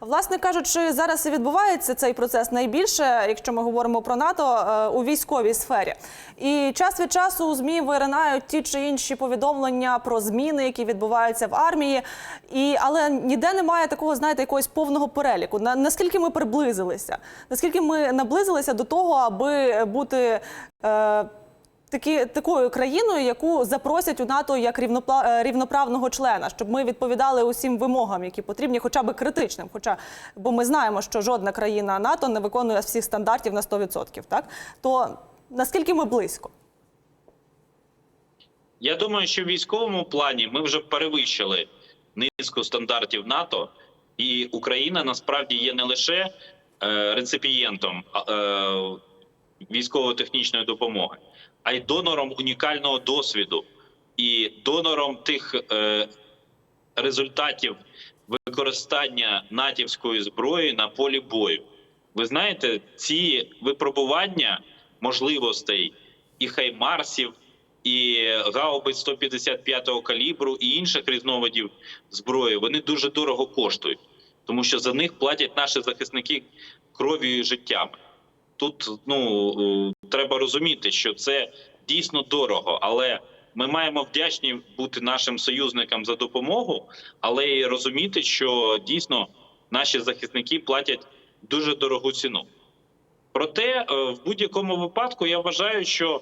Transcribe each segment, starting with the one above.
Власне кажучи, зараз і відбувається цей процес найбільше, якщо ми говоримо про НАТО, е, у військовій сфері. І час від часу у змі виринають ті чи інші повідомлення про зміни, які відбуваються в армії. І але ніде немає такого, знаєте, якогось повного переліку. На наскільки ми приблизилися, наскільки ми наблизилися до того, аби бути. Е, такі, такою країною, яку запросять у НАТО як е, рівноправного члена, щоб ми відповідали усім вимогам, які потрібні, хоча б критичним. Хоча, бо ми знаємо, що жодна країна НАТО не виконує всіх стандартів на 100%, так? То наскільки ми близько? Я думаю, що в військовому плані ми вже перевищили низку стандартів НАТО, і Україна насправді є не лише е, реципієнтом е, військово-технічної допомоги, а й донором унікального досвіду і донором тих е, результатів використання натівської зброї на полі бою. Ви знаєте, ці випробування можливостей і хаймарсів, і гаубиць 155-го калібру, і інших різновидів зброї, вони дуже дорого коштують, тому що за них платять наші захисники кров'ю і життями. Тут ну е, треба розуміти, що це дійсно дорого, але ми маємо вдячні бути нашим союзникам за допомогу, але й розуміти, що дійсно наші захисники платять дуже дорогу ціну. Проте, е, в будь-якому випадку, я вважаю, що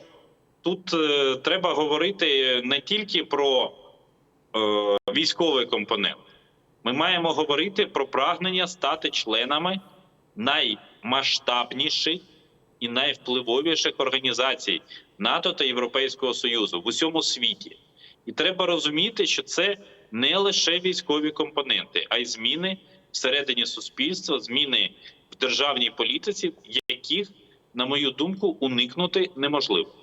тут е, треба говорити не тільки про е, військовий компонент. Ми маємо говорити про прагнення стати членами наймасштабніших і найвпливовіших організацій НАТО та Європейського Союзу в усьому світі. І треба розуміти, що це не лише військові компоненти, а й зміни всередині суспільства, зміни в державній політиці, яких, на мою думку, уникнути неможливо.